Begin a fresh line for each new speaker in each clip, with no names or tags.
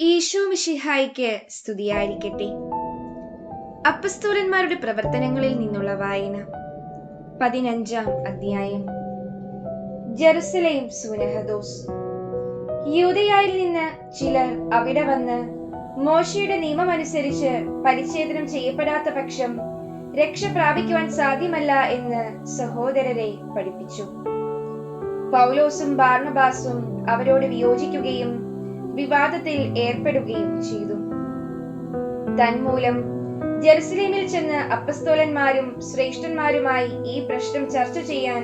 ഈശോ മിഷിഹായിക്ക് സ്തുതിയായിരിക്കട്ടെ. അപ്പസ്തോലന്മാരുടെ പ്രവർത്തനങ്ങളിൽ നിന്നുള്ള വായന പതിനഞ്ചാം അധ്യായം. ജെറുസലേം സുനഹദോസ്. യൂതയായിൽ നിന്ന് ചിലർ അവിടെ വന്ന് മോശയുടെ നിയമമനുസരിച്ച് പരിച്ഛേദനം ചെയ്യപ്പെടാത്ത പക്ഷം രക്ഷ പ്രാപിക്കുവാൻ സാധ്യമല്ല എന്ന് സഹോദരരെ പഠിപ്പിച്ചു. പൗലോസും ബാർണബാസും അവരോട് വിയോജിക്കുകയും വിവാദത്തിൽ ഏർപ്പെടുകയും ചെയ്തു. തന്മൂലം ജെറുസലേമിൽ ചെന്ന് അപ്പസ്തോലന്മാരും ശ്രേഷ്ഠന്മാരുമായി ഈ പ്രശ്നം ചർച്ച ചെയ്യാൻ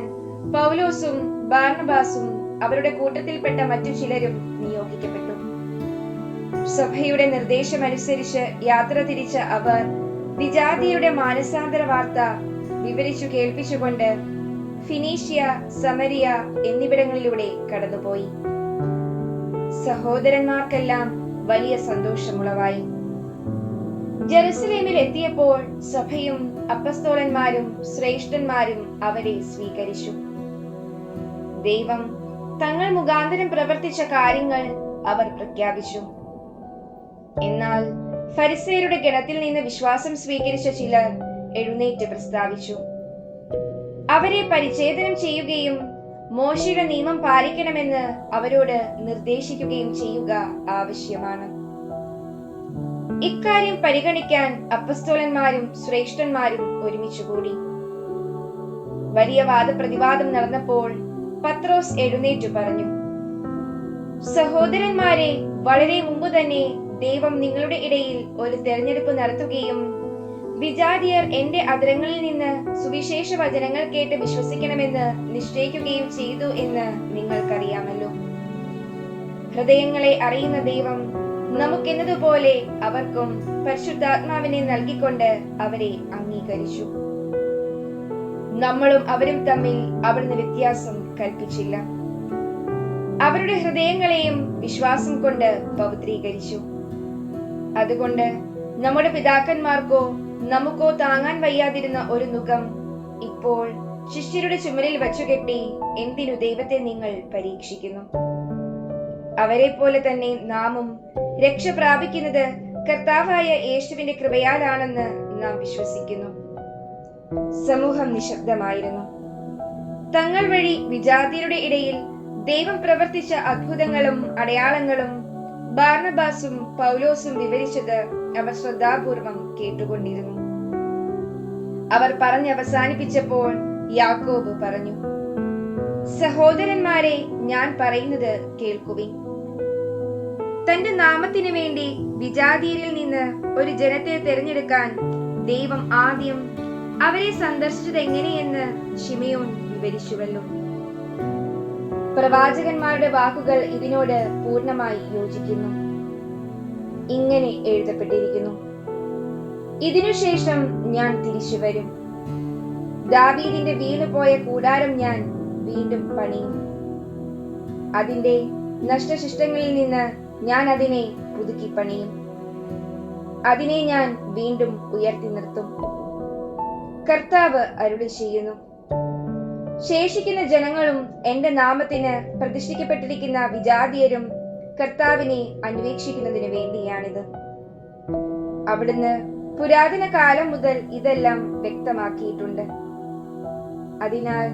പൗലോസും ബാർണബാസും അവരുടെ കൂട്ടത്തിൽപ്പെട്ട മറ്റു ചിലരും നിയോഗിക്കപ്പെട്ടു. സഭയുടെ നിർദ്ദേശമനുസരിച്ച് യാത്ര തിരിച്ച അവർ വിജാതിയുടെ മാനസാന്തര വാർത്ത വിവരിച്ചു കേൾപ്പിച്ചുകൊണ്ട് ഫിനീഷ്യ സമരിയ എന്നിവിടങ്ങളിലൂടെ കടന്നുപോയി. സഹോദരന്മാർക്കെല്ലാം വലിയ സന്തോഷമുളവായി. ജെറുസലേമിൽ എത്തിയപ്പോൾ സഭയും അപ്പസ്തോലന്മാരും ശ്രേഷ്ഠന്മാരും അവരെ സ്വീകരിച്ചു. ദൈവം തങ്ങൾ മുഖാന്തരം പ്രവർത്തിച്ച കാര്യങ്ങൾ അവർ പ്രഖ്യാപിച്ചു. എന്നാൽ ഫരിസേരുടെ ഗണത്തിൽ നിന്ന് വിശ്വാസം സ്വീകരിച്ച ചിലർ എഴുന്നേറ്റ് പ്രസ്താവിച്ചു. അവരെ പരിച്ഛേദനം ചെയ്യുകയും മോശയുടെ നിയമം പാലിക്കണമെന്ന് അവരോട് നിർദ്ദേശിക്കുകയും ചെയ്യുക ആവശ്യമാണ്. ഇക്കാര്യം പരിഗണിക്കാൻ അപ്പസ്തോലന്മാരും ശ്രേഷ്ഠന്മാരും ഒരുമിച്ചുകൂടി വലിയ വാദപ്രതിവാദം നടന്നപ്പോൾ പത്രോസ് എഴുന്നേറ്റു പറഞ്ഞു സഹോദരന്മാരെ വളരെ മുമ്പ് തന്നെ ദൈവം നിങ്ങളുടെ ഇടയിൽ ഒരു തെരഞ്ഞെടുപ്പ് നടത്തുകയും വിജാതിയർ എന്റെ അതിരങ്ങളിൽ നിന്ന് സുവിശേഷ വചനങ്ങൾ കേട്ട് വിശ്വസിക്കണമെന്ന് നിശ്ചയിക്കുകയും ചെയ്തു എന്ന് നിങ്ങൾക്കറിയാമല്ലോ. ഹൃദയങ്ങളെ അറിയുന്ന ദൈവം നമുക്കെന്നതുപോലെ അവർക്കും പരിശുദ്ധാത്മാവിനെ നൽകിക്കൊണ്ട് അവരെ അംഗീകരിച്ചു. നമ്മളും അവരും തമ്മിൽ അവിടുന്ന് വ്യത്യാസം കൽപ്പിച്ചില്ല. അവരുടെ ഹൃദയങ്ങളെയും വിശ്വാസം കൊണ്ട് പവിത്രീകരിച്ചു. അതുകൊണ്ട് നമ്മുടെ പിതാക്കന്മാർക്കോ നമുക്കോ താങ്ങാൻ വയ്യാതിരുന്ന ഒരു നുഖം ഇപ്പോൾ ശിഷ്യരുടെ ചുമലിൽ വച്ചുകെട്ടി എന്തിനു ദൈവത്തെ നിങ്ങൾ പരീക്ഷിക്കുന്നു? അവരെ പോലെ തന്നെ നാമും രക്ഷ പ്രാപിക്കുന്നത് കർത്താവായ യേശുവിന്റെ കൃപയാലാണെന്ന് നാം വിശ്വസിക്കുന്നു. സമൂഹം നിശബ്ദമായിരുന്നു. തങ്ങൾ വഴി വിജാതിയുടെ ഇടയിൽ ദൈവം പ്രവർത്തിച്ച അത്ഭുതങ്ങളും അടയാളങ്ങളും ബാർണബാസും പൗലോസും വിവരിച്ചത് അവർ ശ്രദ്ധാപൂർവം കേട്ടുകൊണ്ടിരുന്നു. അവർ പറഞ്ഞ് അവസാനിപ്പിച്ചപ്പോൾ യാക്കോബ് പറഞ്ഞു സഹോദരന്മാരെ ഞാൻ പറയുന്നത് കേൾക്കുവിൻ. തന്റെ നാമത്തിനു വേണ്ടി വിജാതീരിൽ നിന്ന് ഒരു ജനത്തെ തിരഞ്ഞെടുക്കാൻ ദൈവം ആദ്യം അവരെ സന്ദർശിച്ചത് എങ്ങനെയെന്ന് ഷിമയോൻ വിവരിച്ചുവല്ലോ. പ്രവാചകന്മാരുടെ വാക്കുകൾ ഇതിനോട് പൂർണമായി യോജിക്കുന്നു. ഇങ്ങനെ എഴുതപ്പെട്ടിരിക്കുന്നു. ഇതിനുശേഷം ഞാൻ തിരിച്ചു വരും. ദാവീദിന്റെ വീണുപോയ കൂടാരം ഞാൻ വീണ്ടും പണിയും. അതിന്റെ നഷ്ടശിഷ്ടങ്ങളിൽ നിന്ന് ഞാൻ അതിനെ പുതുക്കി പണിയും. അതിനെ ഞാൻ വീണ്ടും ഉയർത്തി നിർത്തും. കർത്താവ് അരുളി ചെയ്യുന്നു. ശേഷിക്കുന്ന ജനങ്ങളും എന്റെ നാമത്തിന് പ്രതിഷ്ഠിക്കപ്പെട്ടിരിക്കുന്ന വിജാതിയരും കർത്താവിനെ അന്വേഷിക്കുന്നതിന് വേണ്ടിയാണിത്. അവിടുന്ന് പുരാതന കാലം മുതൽ ഇതെല്ലാം വ്യക്തമാക്കിയിട്ടുണ്ട്. അതിനാൽ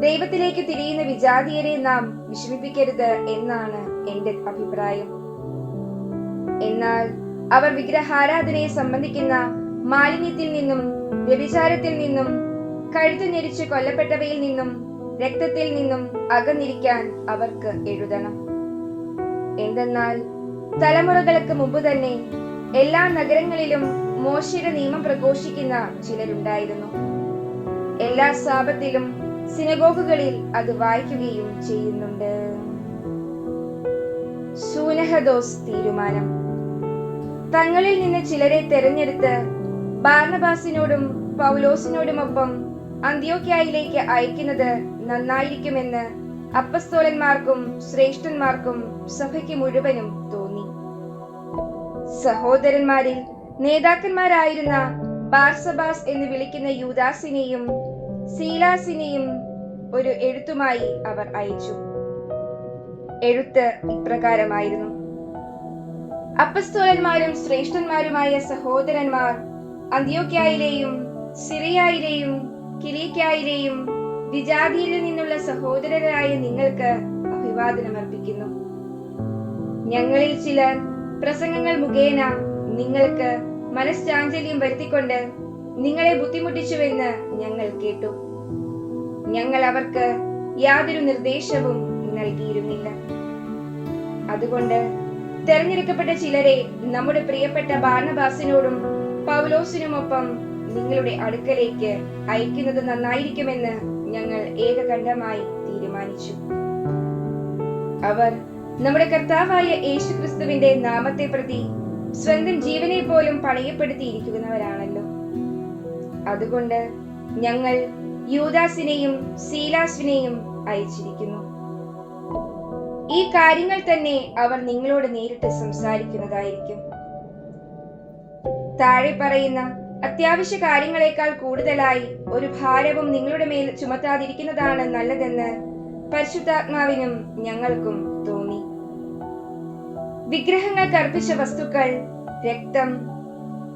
ദൈവത്തിലേക്ക് തിരിയുന്ന വിജാതിയരെ നാം വിഷമിപ്പിക്കരുത് എന്നാണ് എന്റെ അഭിപ്രായം. എന്നാൽ അവർ വിഗ്രഹാരാധനയെ സംബന്ധിക്കുന്ന മാലിന്യത്തിൽ നിന്നും വ്യഭിചാരത്തിൽ നിന്നും കഴുത്തു ഞെരിച്ച് കൊല്ലപ്പെട്ടവയിൽ നിന്നും രക്തത്തിൽ നിന്നും അകന്നിരിക്കാൻ അവർക്ക് എഴുതണം. എന്തെന്നാൽ തലമുറകൾക്ക് മുമ്പ് തന്നെ എല്ലാ നഗരങ്ങളിലും മോശയുടെ നിയമം പ്രഘോഷിക്കുന്ന ചിലരുണ്ടായിരുന്നു. എല്ലാ സാപത്തിലും സിനഗോഗുകളിൽ അത് വായിക്കുകയും ചെയ്യുന്നുണ്ട്. സൂനഹദോസ് തീരുമാനം. തങ്ങളിൽ നിന്ന് ചിലരെ തെരഞ്ഞെടുത്ത് ബാർണബാസിനോടും പൗലോസിനോടുമൊപ്പം അന്ത്യോക്യായിലേക്ക് അയക്കുന്നത് നന്നായിരിക്കുമെന്ന് അപ്പസ്തോലന്മാർക്കും ശ്രേഷ്ഠന്മാർക്കും സഭയ്ക്ക് മുഴുവനും തോന്നി. സഹോദരന്മാരിൽ നേതാക്കന്മാരായിരുന്ന ബാർസബാസ് എന്ന് വിളിക്കുന്ന യൂദാസിനെയും സീലാസിനെയും ഒരു എഴുത്തുമായി അവർ അയച്ചു. എഴുത്ത് ഇപ്രകാരമായിരുന്നു. അപ്പസ്തോലന്മാരും ശ്രേഷ്ഠന്മാരുമായ സഹോദരന്മാർ അന്ത്യോക്യായിലെയും സിറിയായിലെയും കിരീക്കായിലെയും വിജാതിയിൽ നിന്നുള്ള സഹോദരരായ നിങ്ങൾക്ക് അഭിവാദനം അർപ്പിക്കുന്നു. ഞങ്ങളിൽ ചിലർ പ്രസംഗങ്ങൾ മുഖേന നിങ്ങൾക്ക് മനഃശാഞ്ചല്യം വരുത്തിക്കൊണ്ട് നിങ്ങളെ ബുദ്ധിമുട്ടിച്ചുവെന്ന് ഞങ്ങൾ കേട്ടു. ഞങ്ങൾ അവർക്ക് യാതൊരു നിർദ്ദേശവും നൽകിയിരുന്നില്ല. അതുകൊണ്ട് തെരഞ്ഞെടുക്കപ്പെട്ട ചിലരെ നമ്മുടെ പ്രിയപ്പെട്ട ബാണബാസിനോടും പൗലോസിനുമൊപ്പം നിങ്ങളുടെ അടുക്കലേക്ക് അയക്കുന്നത് നന്നായിരിക്കുമെന്ന് ഞങ്ങൾ ഏകകണ്ഠമായി തീരുമാനിച്ചു. അവർ നമ്മുടെ കർത്താവായ യേശുക്രിസ്തുവിന്റെ നാമത്തെ പ്രതി സ്വന്തം ജീവനെ പോലും പണയപ്പെടുത്തിയിരിക്കുന്നവരാണല്ലോ. അതുകൊണ്ട് ഞങ്ങൾ യൂദാസിനെയും സീലാസിനെയും അയച്ചിരിക്കുന്നു. ഈ കാര്യങ്ങൾ തന്നെ അവർ നിങ്ങളോട് നേരിട്ട് സംസാരിക്കുന്നതായിരിക്കും. താഴെ പറയുന്ന അത്യാവശ്യ കാര്യങ്ങളെക്കാൾ കൂടുതലായി ഒരു ഭാരവും നിങ്ങളുടെ മേൽ ചുമത്താതിരിക്കുന്നതാണ് നല്ലതെന്ന് പരിശുദ്ധാത്മാവിനും ഞങ്ങൾക്കും വിഗ്രഹങ്ങൾക്ക് അർപ്പിച്ച വസ്തുക്കൾ രക്തം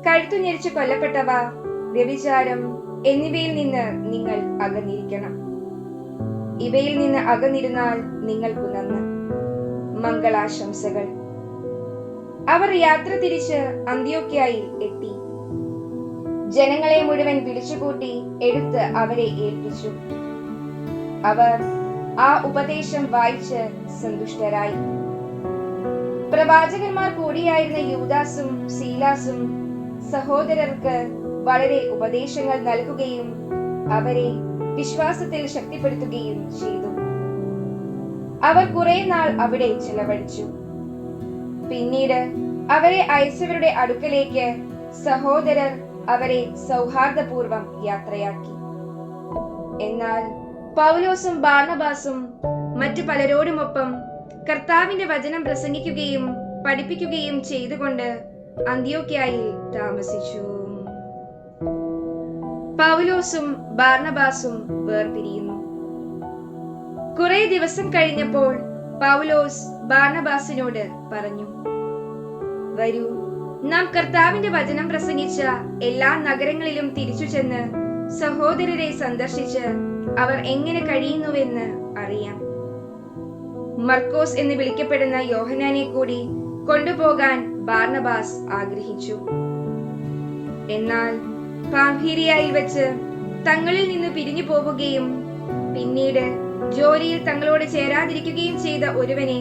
കഴുത്തു ഞെരിച്ച് കൊല്ലപ്പെട്ടവ വ്യഭിചാരം എന്നിവയിൽ നിന്ന് നിങ്ങൾ അകന്നിരിക്കണം. ഇവയിൽ നിന്ന് അകന്നിരുന്നാൽ നിങ്ങൾക്കു നന്ന് മംഗളാശംസകൾ. അവർ യാത്ര തിരിച്ച് അന്ത്യോക്യായിൽ എത്തി. ജനങ്ങളെ മുഴുവൻ വിളിച്ചുകൂട്ടി എടുത്ത് അവരെ ഏൽപ്പിച്ചു. അവർ ആ ഉപദേശം വായിച്ച് സന്തുഷ്ടരായി. പ്രവാചകന്മാർ കൂടിയായിരുന്ന യൂദാസും സീലാസും സഹോദരർക്ക് വളരെ ഉപദേശങ്ങൾ നൽകുകയും അവരെ വിശ്വാസത്തിൽ ശക്തിപ്പെടുത്തുകയും ചെയ്തു. അവർ കുറെ നാൾ അവിടെ ചിലവഴിച്ചു. പിന്നീട് അവരെ അയച്ചവരുടെ അടുക്കലേക്ക് സഹോദരർ അവരെ സൗഹാർദ്ദപൂർവം യാത്രയാക്കി. എന്നാൽ പൗലോസും ബാർണബാസും മറ്റു പലരോടുമൊപ്പം കർത്താവിന്റെ വചനം പ്രസംഗിക്കുകയും പഠിപ്പിക്കുകയും ചെയ്തുകൊണ്ട് അന്ത്യോക്യായിൽ താമസിച്ചു. പൗലോസും ബാർണബാസും വേർപിരിയുന്നു. കുറെ ദിവസം കഴിഞ്ഞപ്പോൾ പൗലോസ് ബാർണബാസിനോട് പറഞ്ഞു വരൂ നാം കർത്താവിന്റെ വചനം പ്രസംഗിച്ച എല്ലാ നഗരങ്ങളിലും തിരിച്ചു ചെന്ന് സഹോദരരെ സന്ദർശിച്ച് അവർ എങ്ങനെ കഴിയുന്നുവെന്ന് അറിയാം. മർക്കോസ് എന്ന് വിളിക്കപ്പെടുന്ന യോഹനാനെ കൂടി കൊണ്ടുപോകാൻ ബാർണബാസ് ആഗ്രഹിച്ചു. എന്നാൽ പാംഭീരിയായിൽ വെച്ച് തങ്ങളിൽ നിന്ന് പിരിഞ്ഞു പോവുകയും പിന്നീട് ജോലിയിൽ തങ്ങളോട് ചേരാതിരിക്കുകയും ചെയ്ത ഒരുവനെ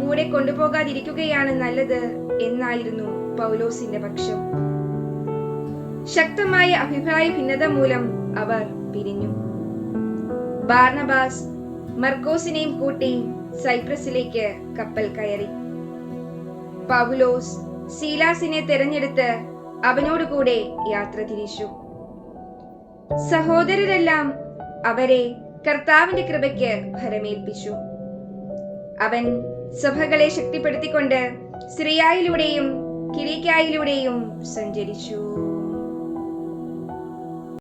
കൂടെ കൊണ്ടുപോകാതിരിക്കുകയാണ് നല്ലത് എന്നായിരുന്നു പൗലോസിന്റെ പക്ഷം. ശക്തമായ അഭിപ്രായ ഭിന്നത മൂലം അവർ പിരിഞ്ഞു. ബാർണബാസ് മർക്കോസിനെയും കൂട്ടി സൈപ്രസിലേക്ക് കപ്പൽ കയറി. പൗലോസ് സീലാസിനെ തെരഞ്ഞെടുത്ത് അവനോട് കൂടെ യാത്ര തിരിച്ചു. സഹോദരരെല്ലാം അവരെ കർത്താവിന്റെ കൃപയ്ക്ക് ഭരമേൽപ്പിച്ചു. അവൻ സഭകളെ ശക്തിപ്പെടുത്തിക്കൊണ്ട് സിറിയായിലൂടെയും കിരീക്കായിലൂടെയും സഞ്ചരിച്ചു.